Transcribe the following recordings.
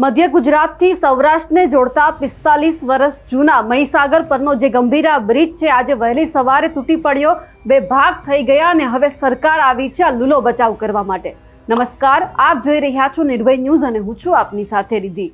મધ્ય ગુજરાતથી સૌરાષ્ટ્રને જોડતા પિસ્તાલીસ વર્ષ જૂના મહીસાગર પરનો જે ગંભીરા બ્રિજ છે, આજે વહેલી સવારે તૂટી પડ્યો. બે ભાગ થઈ ગયા અને હવે સરકાર આવી છે આ લૂલો બચાવ કરવા માટે. નમસ્કાર, આપ જોઈ રહ્યા છો નિર્ભય ન્યૂઝ અને હું છું આપની સાથે રીધી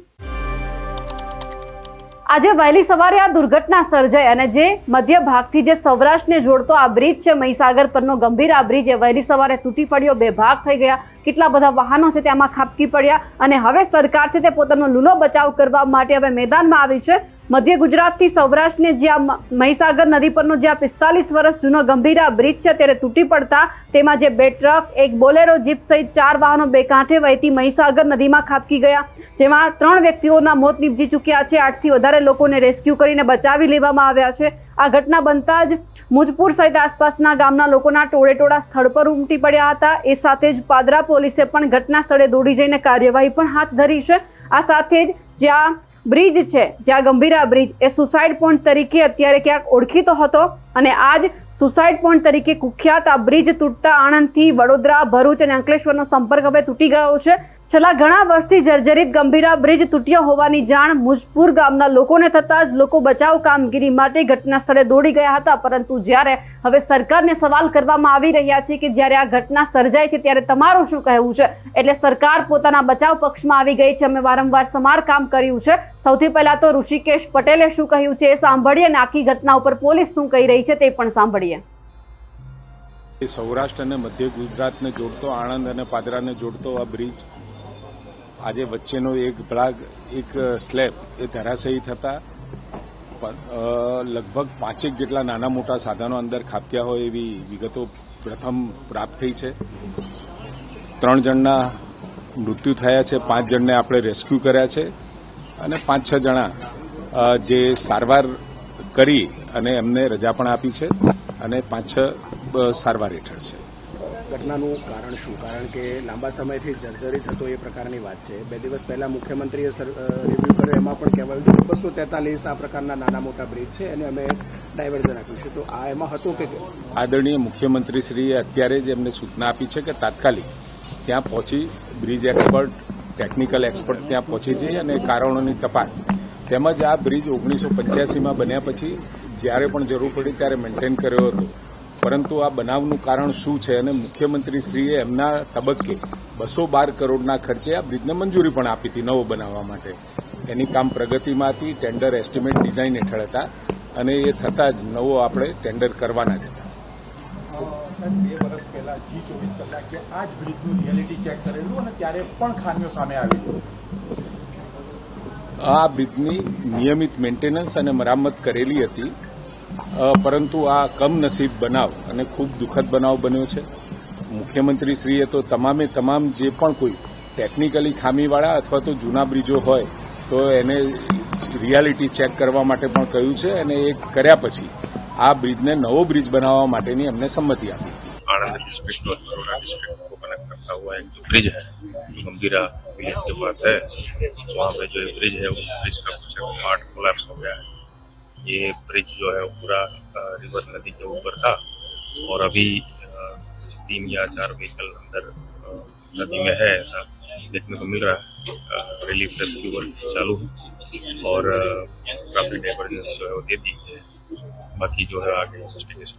આજે વહેલી સવારે આ દુર્ઘટના સર્જાઈ અને જે મધ્ય ભાગથી જે સૌરાષ્ટ્રને જોડતો આ બ્રિજ છે, મહીસાગર પરનો ગંભીર આ બ્રિજ, એ વહેલી સવારે તૂટી પડ્યો, બે ભાગ થઈ ગયા. કેટલા બધા વાહનો છે તેમાં ખાબકી પડ્યા અને હવે સરકાર છે તે પોતાનો લૂલો બચાવ કરવા માટે હવે મેદાનમાં આવી છે. મધ્ય ગુજરાતથી સૌરાષ્ટ્રને જ્યાં મહીસાગર નદી પરનો જ્યાં પિસ્તાલીસ વર્ષ જૂનો ગંભીર બ્રિજ છે, ત્યારે તૂટી પડતા તેમાં જે બે ટ્રક, એક બોલેરો જીપ સહિત ચાર વાહનો બે કાંઠે વહેતી મહીસાગર નદીમાં ખાબકી ગયા, જેમાં ત્રણ વ્યક્તિઓના મોત નીપજી ચૂક્યા છે. આઠથી વધારે લોકોને રેસ્ક્યુ કરીને બચાવી લેવામાં આવ્યા છે. આ ઘટના બનતા જ મુજપુર સહિત આસપાસના ગામના લોકોના ટોળેટોળા સ્થળ પર ઉમટી પડ્યા હતા. એ સાથે જ પાદરા પોલીસે પણ ઘટના સ્થળે દોડી જઈને કાર્યવાહી પણ હાથ ધરી છે. આ સાથે જ જ્યાં બ્રિજ છે, જ્યાં ગંભીરા બ્રિજ. એ સુસાઇડ પોઈન્ટ તરીકે અત્યારે ક્યાંક ઓળખીતો હતો અને આજ સુસાઇડ પોઈન્ટ તરીકે કુખ્યાત આ બ્રિજ તૂટતા આણંદથી વડોદરા, ભરૂચ અને અંકલેશ્વરનો સંપર્ક હવે તૂટી ગયો છે. છેલ્લા ઘણા વર્ષથી જર્જરિત ગંભીરા બ્રિજ તૂટ્યો હોવાની જાણ મુજપુર ગામના લોકોને થતાં જ લોકો બચાવ કામગીરી માટે ઘટના સ્થળે દોડી ગયા હતા. પરંતુ જ્યારે હવે સરકારને સવાલ કરવામાં આવી રહ્યા છે કે જ્યારે આ ઘટના સર્જાય છે ત્યારે તમારું શું કહેવું છે? એટલે સરકાર પોતાના બચાવ પક્ષમાં આવી ગઈ છે. અમે વારંવાર સમારકામ કર્યું છે. સૌથી પહેલા તો ઋષિકેશ પટેલે શું કહ્યું છે એ સાંભળીએ અને આખી ઘટના ઉપર પોલીસ શું કહી રહી છે તે પણ સાંભળીએ. સૌરાષ્ટ્ર અને મધ્ય ગુજરાતને જોડતો, આણંદ અને પાદરાને જોડતો આ બ્રિજ આજે વચ્ચેનો એક ભાગ, એક સ્લેબ એ ધરાશયી થતા લગભગ પાંચેક જેટલા નાના મોટા સાધનો અંદર ખાબક્યા હોય એવી વિગતો પ્રથમ પ્રાપ્ત થઈ છે. ત્રણ જણના મૃત્યુ થયા છે, પાંચ જણને આપણે રેસ્ક્યુ કર્યા છે અને પાંચ છ જણા જે સારવાર કરી અને એમને રજા પણ આપી છે અને પાંચ છ સારવાર હેઠળ છે. ઘટનાનું કારણ શું? કારણ કે લાંબા સમયથી જર્જરિત હતો એ પ્રકારની વાત છે. બે દિવસ પહેલા મુખ્યમંત્રીએ રિવ્યુ કર્યો, એમાં પણ કહેવાયું કે બસો તેતાલીસ આ પ્રકારના નાના મોટા બ્રિજ છે અને અમે ડાયવર્ઝન આપ્યું છે. તો આ એમાં હતું કે? આદરણીય મુખ્યમંત્રીશ્રીએ અત્યારે જ એમને સૂચના આપી છે કે તાત્કાલિક ત્યાં પહોંચી બ્રિજ એક્સપર્ટ, ટેકનિકલ એક્સપર્ટ ત્યાં પહોંચી જઈ અને કારણોની તપાસ. તેમજ આ બ્રિજ ઓગણીસો પંચ્યાસીમાં બન્યા પછી જ્યારે પણ જરૂર પડી ત્યારે મેન્ટેન કર્યો હતો. પરંતુ આ બનાવનું કારણ શું છે અને મુખ્યમંત્રીશ્રીએ એમના તબક્કે બસો બાર કરોડના ખર્ચે આ બ્રિજને મંજૂરી પણ આપી હતી નવો બનાવવા માટે. એની કામ પ્રગતિમાં હતી ટેન્ડર એસ્ટિમેટ ડિઝાઇન હેઠળ હતા અને એ થતાં જ નવો આપણે ટેન્ડર કરવાના જ હતા. બે વર્ષ પહેલા જી ચોવીસ કલાકે આ જ બ્રિજનું રિયાલિટી ચેક કરેલું અને ત્યારે પણ ખામીઓ સામે આવી. આ બ્રિજની નિયમિત મેન્ટેનન્સ અને મરામત કરેલી હતી. પરંતુ આ કમનસીબ બનાવ અને ખૂબ દુઃખદ બનાવ બન્યો છે મુખ્યમંત્રીશ્રીએ તો તમામે તમામ જે પણ કોઈ ટેકનિકલી ખામીવાળા અથવા તો જૂના બ્રિજો હોય તો એને રિયાલિટી ચેક કરવા માટે પણ કહ્યું છે અને એ કર્યા પછી આ બ્રિજને નવો બ્રિજ બનાવવા માટેની એમને સંમતિ આપી आनंद डिस्ट्रिक्ट और बड़ौदा डिस्ट्रिक्ट को कनेक्ट करता हुआ एक जो ब्रिज है जो गंभीरा विलेज के पास है वहाँ पे जो ब्रिज है उस ब्रिज का कुछ पार्ट कोलैप्स हो गया है ये ब्रिज जो है पूरा रिवर नदी के ऊपर था और अभी तीन या चार व्हीकल अंदर नदी में है ऐसा देखने को मिल रहा है। रिलीफ रेस्क्यू वर्क चालू है और काफ़ी डाइवर्जेंस जो है वो दे दी है। बाकी जो है आगे इन्वेस्टिगेशन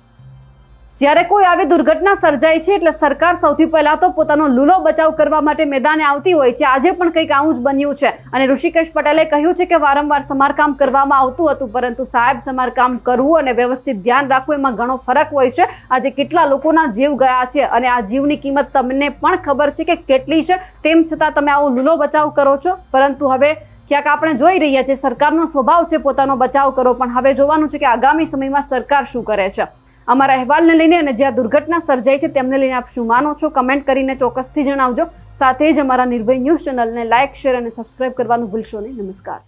જ્યારે કોઈ આવી દુર્ઘટના સર્જાય છે એટલે સરકાર સૌથી પહેલા તો પોતાનો લૂલો બચાવ કરવા માટે મેદાને આવતી હોય છે. આજે પણ કંઈક આવું જ બન્યું છે. અને ઋષિકેશ પટેલે કહ્યું છે કે વારંવાર સમારકામ કરવામાં આવતું હતું, પરંતુ સાહેબ સમારકામ કરવું અને વ્યવસ્થિત ધ્યાન રાખવું એમાં ઘણો ફરક હોય છે. આજે કેટલા લોકોના જીવ ગયા છે અને આ જીવની કિંમત તમને પણ ખબર છે કે કેટલી છે? તેમ છતાં તમે આવો લૂલો બચાવ કરો છો? પરંતુ હવે ક્યાંક આપણે જોઈ રહ્યા છીએ, સરકારનો સ્વભાવ છે પોતાનો બચાવ કરો પણ હવે જોવાનું છે કે આગામી સમયમાં સરકાર શું કરે છે. અમારા અહેવાલને લઈને અને જ્યાં દુર્ઘટના સર્જાઈ છે તેમને લઈને આપ શું માનો છો? કમેન્ટ કરીને ચોક્કસથી જણાવજો. સાથે જ અમારા નિર્ભય ન્યૂઝ ચેનલને લાઇક, શેર અને સબસ્ક્રાઇબ કરવાનું ભૂલશો નહીં. નમસ્કાર.